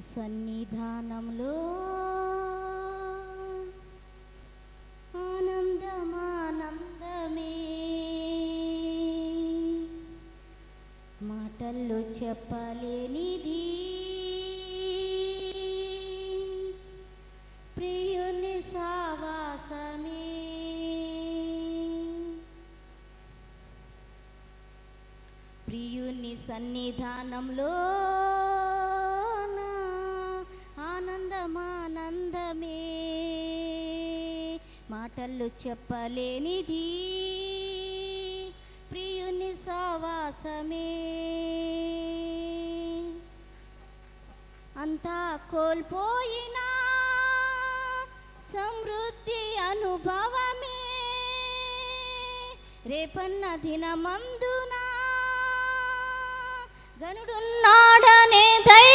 సన్నిధానంలో ఆనందమానందమే. మాటల్లో చెప్పలేనిది. ప్రియుని సావాసమే. ప్రియుని సన్నిధానంలో పరమానందమే. మాటలు చెప్పలేనిది. ప్రియుని సవాసమే అంతా కోల్పోయినా సమృద్ధి అనుభవమే. రేపన్న దినమందునా గనుడున్నాడనే దయ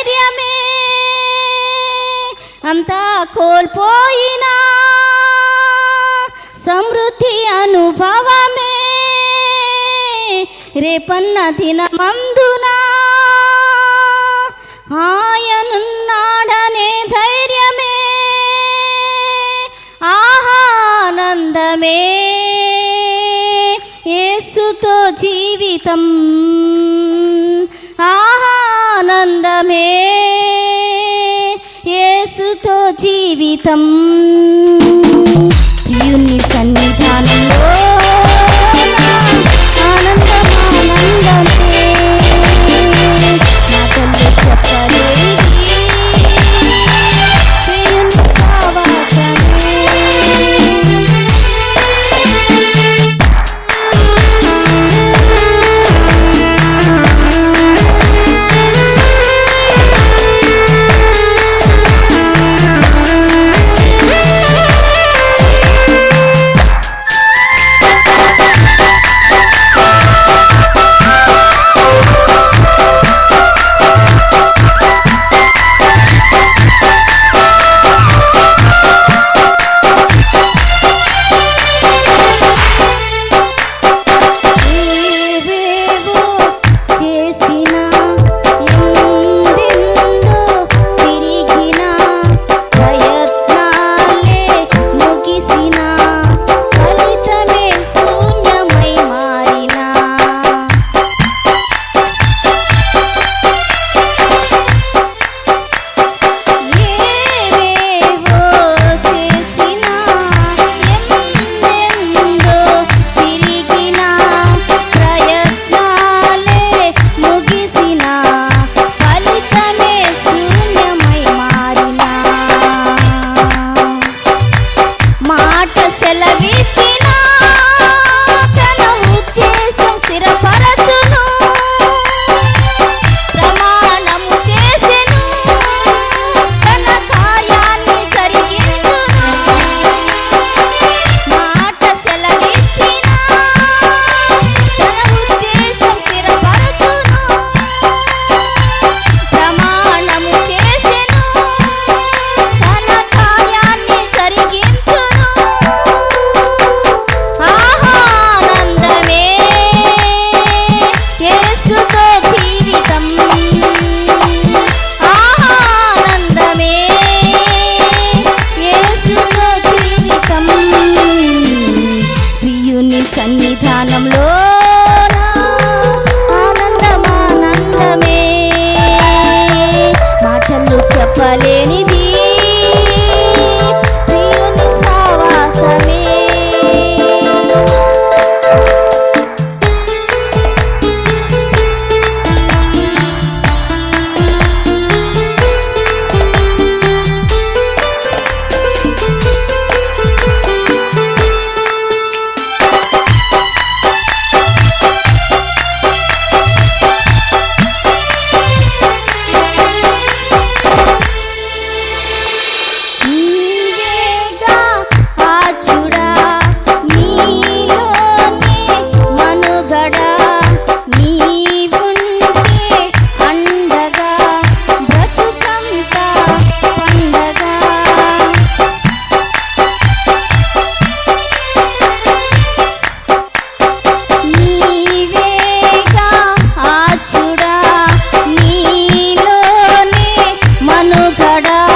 అంతా కోల్పోయినా. సమృద్ధి అనుభవమే. రేపన్న దినమందున ఆయనున్నాడనే ధైర్యమే. ఆహానందమే. ఏసుతో జీవితం యేసుతో జీవితం ప్రియుని செலவிச்சின Canada.